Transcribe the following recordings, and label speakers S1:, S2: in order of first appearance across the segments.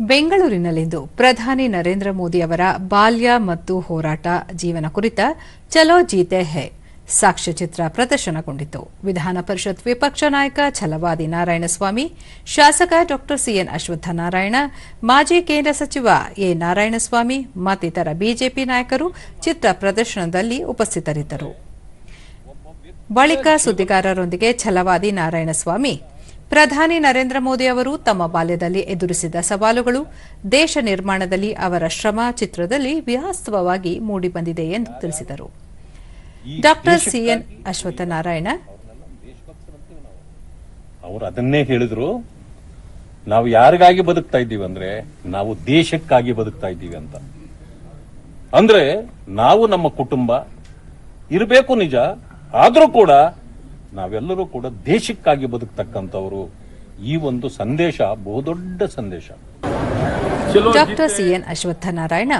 S1: ಬೆಂಗಳೂರಿನಲ್ಲಿಂದು ಪ್ರಧಾನಿ ನರೇಂದ್ರ ಮೋದಿ ಅವರ ಬಾಲ್ಯ ಮತ್ತು ಹೋರಾಟ ಜೀವನ ಕುರಿತ ಚಲೋ ಜೀತೆ ಹೇ ಸಾಕ್ಷ್ಯಚಿತ್ರ ಪ್ರದರ್ಶನಗೊಂಡಿತು. ವಿಧಾನ ಪರಿಷತ್ ವಿಪಕ್ಷ ನಾಯಕ ಛಲವಾದಿ ನಾರಾಯಣಸ್ವಾಮಿ, ಶಾಸಕ ಡಾ ಸಿಎನ್ ಅಶ್ವತ್ಥನಾರಾಯಣ ಮಾಜಿ ಕೇಂದ್ರ ಸಚಿವ ಎ ನಾರಾಯಣಸ್ವಾಮಿ, ಮತ್ತಿತರ ಬಿಜೆಪಿ ನಾಯಕರು ಚಿತ್ರ ಪ್ರದರ್ಶನದಲ್ಲಿ ಉಪಸ್ಥಿತರಿದ್ದರು. ಬಳಿಕ ಸುದ್ದಿಗಾರರೊಂದಿಗೆ ಛಲವಾದಿ ನಾರಾಯಣಸ್ವಾಮಿ ಪ್ರಧಾನಿ ನರೇಂದ್ರ ಮೋದಿ ಅವರು ತಮ್ಮ ಬಾಲ್ಯದಲ್ಲಿ ಎದುರಿಸಿದ ಸವಾಲುಗಳು ದೇಶ ನಿರ್ಮಾಣದಲ್ಲಿ ಅವರ ಶ್ರಮ ಚಿತ್ರದಲ್ಲಿ ವಾಸ್ತವವಾಗಿ ಮೂಡಿಬಂದಿದೆ ಎಂದು ತಿಳಿಸಿದರು. Doctor CN Ashwathnarayan.
S2: ಅವರು ಅದನ್ನೇ ಹೇಳಿದ್ರು. ನಾವು ಯಾರಿಗಾಗಿ ಬದುಕ್ತಾ ಇದ್ದೀವಿ ಅಂದ್ರೆ ನಾವು ದೇಶಕ್ಕಾಗಿ ಬದುಕ್ತಾ ಇದ್ದೀವಿ ಅಂತ. ಅಂದ್ರೆ ನಾವು ನಮ್ಮ ಕುಟುಂಬ ಇರಬೇಕು ನಿಜ ಆದ್ರೂ ಕೂಡ ನಾವೆಲ್ಲರೂ ಕೂಡ ದೇಶಕ್ಕಾಗಿ ಬದುಕ್ತಕ್ಕಂಥವರು ಈ ಒಂದು ಸಂದೇಶ ಬಹುದೊಡ್ಡ ಸಂದೇಶ.
S1: ಡಾಕ್ಟರ್ ಸಿಎನ್ ಅಶ್ವತ್ಥನಾರಾಯಣ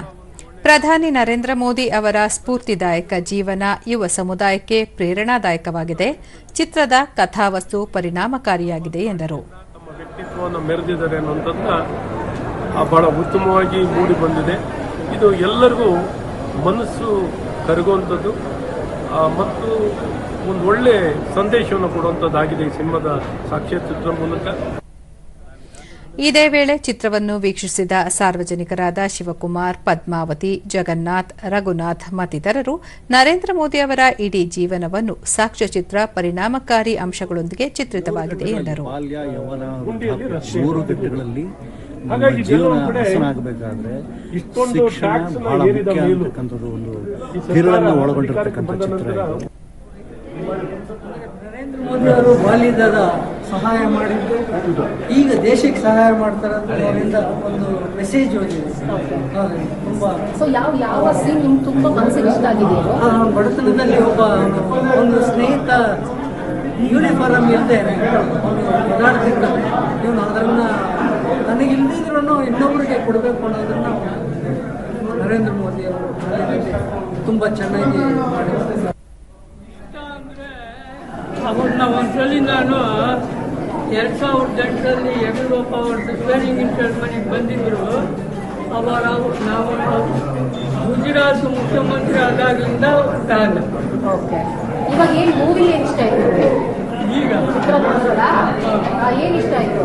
S1: ಪ್ರಧಾನಿ ನರೇಂದ್ರ ಮೋದಿ ಅವರ ಸ್ಫೂರ್ತಿದಾಯಕ ಜೀವನ ಯುವ ಸಮುದಾಯಕ್ಕೆ ಪ್ರೇರಣಾದಾಯಕವಾಗಿದೆ. ಚಿತ್ರದ ಕಥಾವಸ್ತು ಪರಿಣಾಮಕಾರಿಯಾಗಿದೆ ಎಂದರು.
S3: ತಮ್ಮ ವ್ಯಕ್ತಿತ್ವವನ್ನು ಮೆರೆದಿದ್ದಾರೆ ಅನ್ನುವಂಥದ್ದನ್ನ ಬಹಳ ಉತ್ತಮವಾಗಿ ಮೂಡಿ ಬಂದಿದೆ. ಇದು ಎಲ್ಲರಿಗೂ ಮನಸ್ಸು ಕರಗುವಂಥದ್ದು. ಮತ್ತು ಒಂದು ಒಳ್ಳೆ ಸಂದೇಶವನ್ನು ಕೊಡುವಂತದ್ದಾಗಿದೆ ಈ ಸಿನಿಮಾದ ಸಾಕ್ಷ್ಯಚಿತ್ರ ಮೂಲಕ.
S1: ಇದೇ ವೇಳೆ ಚಿತ್ರವನ್ನು ವೀಕ್ಷಿಸಿದ ಸಾರ್ವಜನಿಕರಾದ ಶಿವಕುಮಾರ್ ಪದ್ಮಾವತಿ ಜಗನ್ನಾಥ್ ರಘುನಾಥ್ ಮತ್ತಿತರರು ನರೇಂದ್ರ ಮೋದಿ ಅವರ ಇಡೀ ಜೀವನವನ್ನು ಸಾಕ್ಷ್ಯಚಿತ್ರ ಪರಿಣಾಮಕಾರಿ ಅಂಶಗಳೊಂದಿಗೆ ಚಿತ್ರಿತವಾಗಿದೆ ಎಂದರು.
S4: ಮೂರು ಜೀವನ ಹಸನಾಗಬೇಕಾದ್ರೆ
S3: ಇಷ್ಟೊಂದು
S4: ಶಿಕ್ಷಣ ಬಹಳ ಮುಖ್ಯ ಅಂತಕ್ಕಂಥದ್ದು ಒಂದು ತಿರುಳನ್ನು ಒಳಗೊಂಡಿರ್ತಕ್ಕಂಥ ಚಿತ್ರ ಇದು.
S5: ನರೇಂದ್ರ ಮೋದಿ ಅವರು ಬಾಲ್ಯದ ಸಹಾಯ ಮಾಡಿದ್ದು. ಈಗ ದೇಶಕ್ಕೆ ಸಹಾಯ ಮಾಡ್ತಾರೆ ಅಂತ ಅವರಿಂದ ಒಂದು ಮೆಸೇಜ್ ಹೋಗಿದೆ ತುಂಬಾ.
S6: ಸೊ ಯಾವ ಯಾವ ಸೀನ್ ನಿಮ್ಗೆ ತುಂಬಾ ಮನಸ್ಸಿಗೆ ಇಷ್ಟ ಆಗಿದೆ?
S5: ಆ ಬಡತನದಲ್ಲಿ ಒಬ್ಬ ಒಂದು ಸ್ನೇಹಿತ ಯೂನಿಫಾರ್ಮ್ ಇಲ್ಲದೆ ಅವನು ಓಡಾಡ್ತಿರ್ತಾನೆ. ಇನ್ನೊಬ್ಬರಿಗೆ ಕೊಡಬೇಕು ಅನ್ನೋದನ್ನ ನರೇಂದ್ರ ಮೋದಿ ಅವರು ತುಂಬಾ ಚೆನ್ನಾಗಿ ಮಾಡಿದ್ದಾರೆ.
S7: ಅವ್ರನ್ನ ಒಂದ್ಸಲಿ ನಾನು ಎರಡು ಸಾವಿರದ ಎಂಟರಲ್ಲಿ ಯಡಿಯೂರಪ್ಪ ಅವರ ಸ್ಪೇರಿಂಗ್ ಇಂಟರ್ ಮನೆಗೆ ಬಂದಿದ್ರು. ಅವರ ನಾವು ಗುಜರಾತ್ ಮುಖ್ಯಮಂತ್ರಿ ಆದಾಗಿಂದ ಫ್ಯಾನ್
S6: ಓಕೆ ಇಷ್ಟ ಆಯಿತು? ಏನ್ ಇಷ್ಟ ಆಯ್ತು?